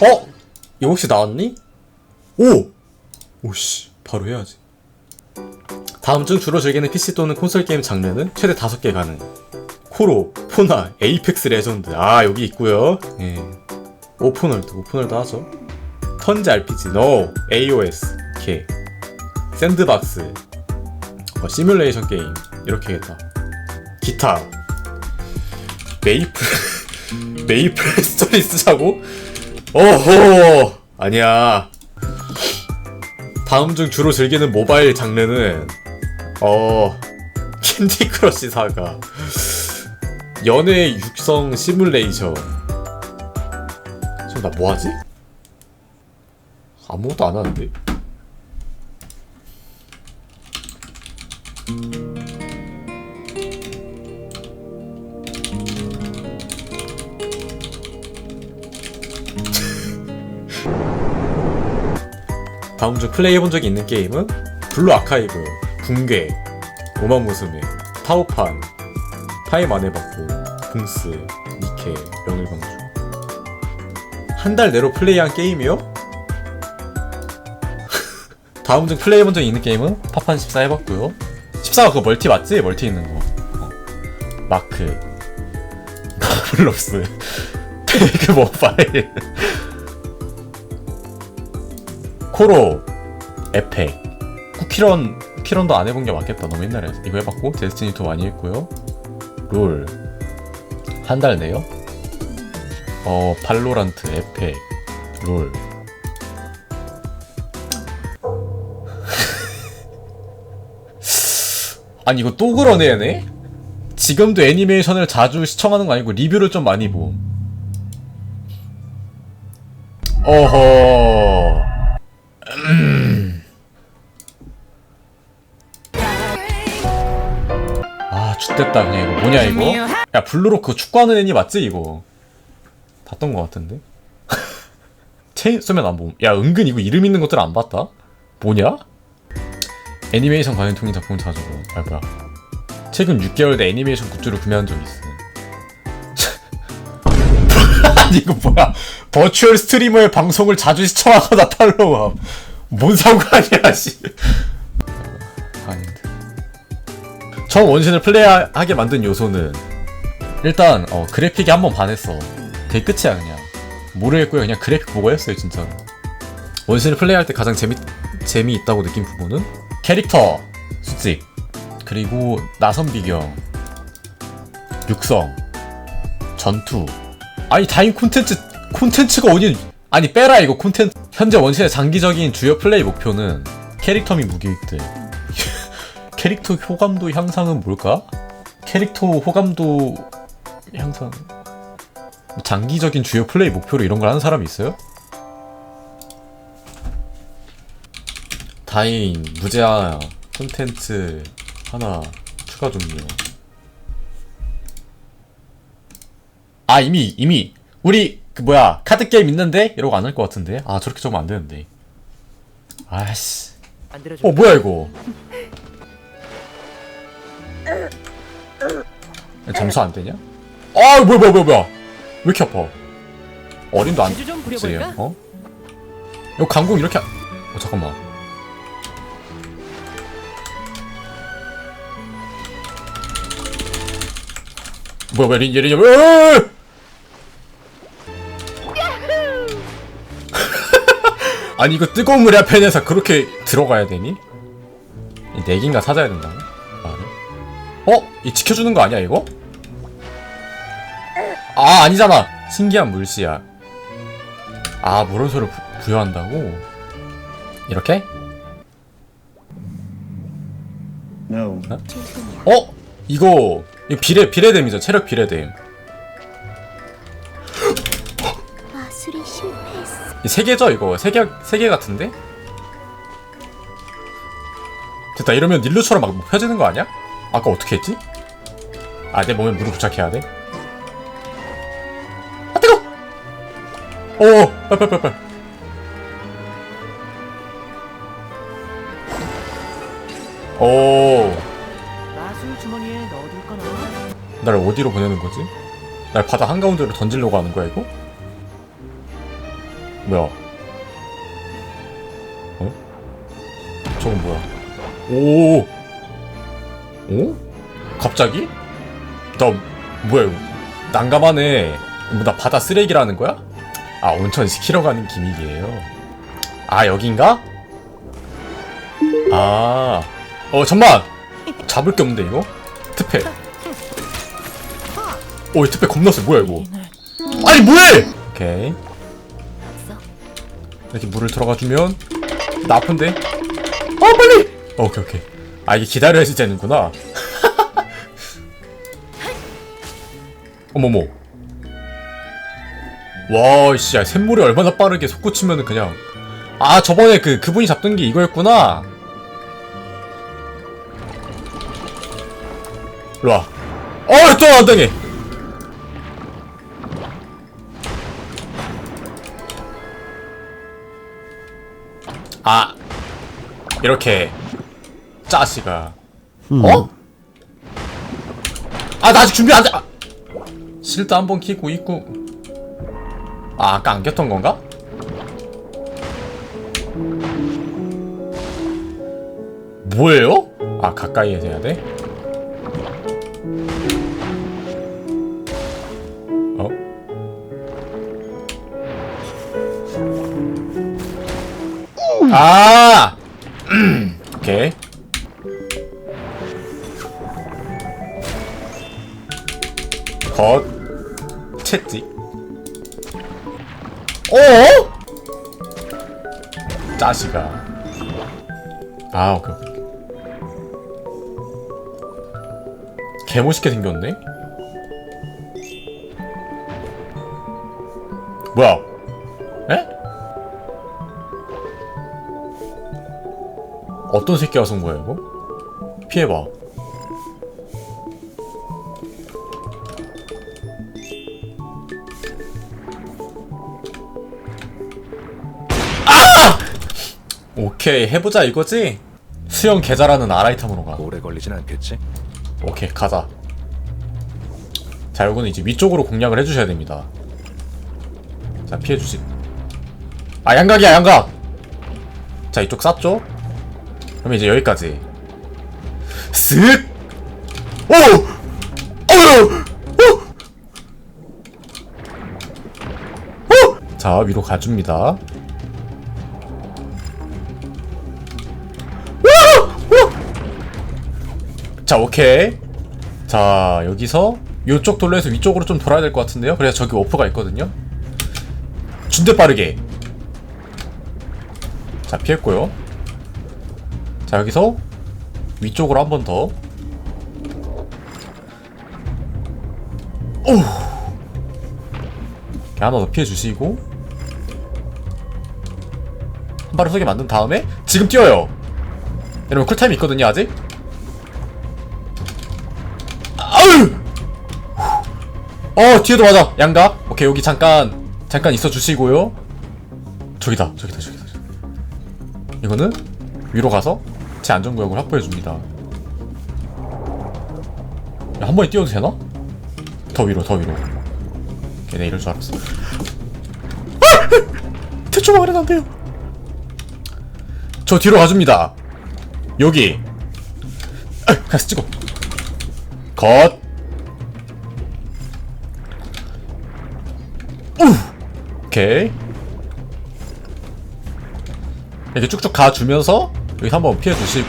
어? 이거 혹시 나왔니? 오! 오씨 바로 해야지. 다음 중 주로 즐기는 PC 또는 콘솔 게임 장르는 최대 5개 가능. 코로, 포나, 에이펙스 레전드. 아 여기 있고요. 예. 오픈월드. 오픈월드 하죠. 턴즈 RPG NO. AOS 개 샌드박스. 어, 시뮬레이션 게임. 이렇게겠다 기타. 메이플 메이플 스토리 쓰자고? 어허 아니야. 다음 중 주로 즐기는 모바일 장르는 어 캔디 크러쉬 사가. 연애 육성 시뮬레이션. 지금 나 뭐하지? 아무것도 안 하는데 다음 중 플레이해본 적이 있는 게임은 블루 아카이브, 붕괴, 오마무스메, 타오판, 타임 안 해봤고, 붕스, 니케, 명일방주 한 달 내로 플레이한 게임이요? 다음 중 플레이해본 적이 있는 게임은 파판 14 해봤고요 14가 그거 멀티 맞지? 멀티 있는 거 어. 마크 블록스 페이크 모바일 코로 에펙 쿠키런 쿠키런도 안 해본 게 맞겠다. 너무 옛날에. 이거 해봤고 데스티니 2 많이 했고요. 롤. 한 달 내요? 어 발로란트 에펙 롤. 아니 이거 또 그러네 얘네? 지금도 애니메이션을 자주 시청하는 거 아니고 리뷰를 좀 많이 봄. 어허 죽됐다 그냥 이거 뭐냐 이거? 야 블루로크 축구하는 애니 맞지 이거? 봤던 것 같은데? 체인 쏘면 안 봄. 야 은근 이거 이름 있는 것들 안 봤다? 뭐냐? 애니메이션 관련 통인 작품 보. 아 뭐야? 최근 6개월 내 애니메이션 굿즈를 구매한 적이 있어. 아니 이거 뭐야? 버추얼 스트리머의 방송을 자주 시청하거나 팔로우함. 뭔 상관이야 씨. 처음 원신을 플레이하게 만든 요소는 일단 어, 그래픽이 한번 반했어. 그게 끝이야 그냥. 모르겠고요. 그냥 그래픽 보고 했어요 진짜로. 원신을 플레이할 때 가장 재미 재미 있다고 느낀 부분은 캐릭터 수직 그리고 나선 비경 육성 전투 아니 다인 콘텐츠 콘텐츠가 어디 아니 빼라 이거 콘텐츠 현재 원신의 장기적인 주요 플레이 목표는 캐릭터 및 무기획들 캐릭터 호감도 향상은 뭘까? 캐릭터 호감도 향상. 뭐 장기적인 주요 플레이 목표로 이런 걸 하는 사람이 있어요? 다인 무제한 콘텐츠 하나 추가 종료. 아 이미 이미. 우리 그 뭐야 카드 게임 있는데? 이러고 안 할 것 같은데? 아 저렇게 적으면 안 되는데. 아씨. 어 뭐야 이거 야, 잠수 안 되냐? 아 뭐야 뭐야 뭐야 뭐야 왜 이렇게 아파 어림도 안 주좀 되지 부려볼까? 어? 이거 강공 이렇게 안- 어 잠깐만 뭐야 왜 이리 이리 왜 아니 이거 뜨거운 물에 앞에서 그렇게 들어가야 되니? 이 사자야 된다고? 아, 그래? 어? 이 지켜주는 거 아니야 이거? 아 아니잖아 신기한 물씨야 아 부- 부여한다고? 이렇게? No. 어? 이거 이거 비례 비례됨이죠 체력 비례됨 마술이 실패했어. 이세 개죠 이거 세개세 개 같은데? 됐다 이러면 닐루처럼 막뭐 펴지는 거 아니야? 아까 어떻게 했지? 아 내 몸에 물을 부착해야 돼? 아 뜨거! 오 빨빨빨빨 오 마술 주머니에 넣어둘 거나. 날 어디로 보내는 거지? 날 바다 한가운데로 던지려고 하는 거야 이거? 뭐야? 어? 저건 뭐야? 오! 오? 갑자기? 나 뭐야 이거? 난감하네. 뭐 나 바다 쓰레기라는 거야? 아 온천 시키러 가는 기믹이에요. 아 여긴가? 아, 어 잠만. 잡을 게 없는데 이거? 특패. 오, 이 특패 겁나 세. 뭐야 이거? 아니 뭐해? 오케이. 이렇게 물을 들어가 주면 나 아픈데? 어 빨리! 어, 오케이 오케이. 아 이게 기다려야지 되는구나. 어머머. 와, 씨, 야, 샘물이 얼마나 빠르게 솟구치면은 그냥. 아, 저번에 그, 그분이 잡던 게 이거였구나. 일로와. 어, 또 안 당해! 아, 이렇게. 짜씨가. 어? 아, 나 아직 준비 안 돼! 아. 실드 한 번 키고 있고. 아, 아까 안 꼈던 건가? 뭐예요? 아, 가까이에서 해야 돼? 어? 아! 오케이. 컷. 채찍. 어? 짜시가. 아, 오케이, 오케이. 오케이. 개멋있게 생겼네? 뭐야? 에? 어떤 새끼가 쏜 거야, 이거? 피해봐. 오케이 해보자 이거지? 수영 계좌라는 아라이탐으로 가 오래 걸리진 않겠지? 오케이 가자 자 요거는 이제 위쪽으로 공략을 해주셔야 됩니다 자 피해주시 아 양각이야 양각 자 이쪽 쌌죠? 그럼 이제 여기까지 쓱 오! 어휴! 어! 어! 자 위로 가줍니다 자 오케이. 자 여기서 요쪽 돌로 해서 위쪽으로 좀 돌아야 될 것 같은데요. 그래서 저기 워프가 있거든요. 준대 빠르게. 자 피했고요. 자 여기서 위쪽으로 한 번 더. 오 이렇게 하나 더 피해주시고. 한 발을 쏘게 만든 다음에 지금 뛰어요. 여러분 쿨타임 있거든요 아직 어 뒤에도 맞아. 양각 오케이 여기 잠깐 잠깐 있어 주시고요. 저기다 저기다 저기다. 저기. 이거는 위로 가서 제 안전구역을 확보해 줍니다. 야, 한 번에 뛰어도 되나? 더 위로 더 위로. 걔네 이럴 줄 알았어. 아! 대충 말은 안 돼요. 저 뒤로 가줍니다. 여기. 아, 가서 찍어 컷. 우. 오케이. 이렇게 쭉쭉 가주면서 여기 한번 피해 주시.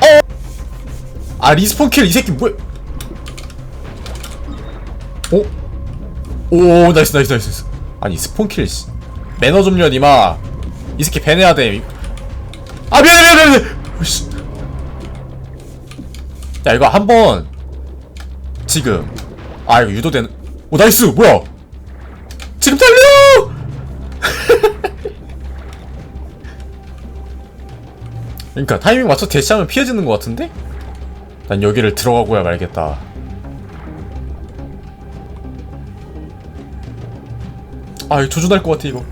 어. 아 리스폰 킬 이 새끼 뭐야? 오. 오 나이스 나이스 나이스. 아니 스폰 킬 씨. 매너 좀요 니마 이 새끼 배내야 돼 아 미안해 미안해 미안해. 으이씨. 야 이거 한 번 지금. 아 이거 유도되는. 오 나이스! 뭐야? 지금 달려! 그러니까 타이밍 맞춰 대시하면 피해지는 것 같은데? 난 여기를 들어가고야 말겠다. 아 이거 조준할 것 같아 이거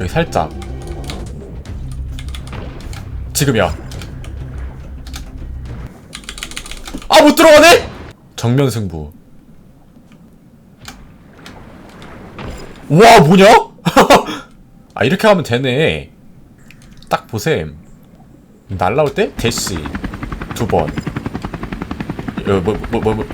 여기 살짝 지금이야 아 못 들어가네? 정면 승부. 와 뭐냐? 아 이렇게 하면 되네. 딱 보셈. 날라올 때 대시 두 번. 뭐 뭐 뭐 뭐, 뭐, 뭐.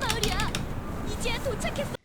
마을이야. 이제야 도착했어.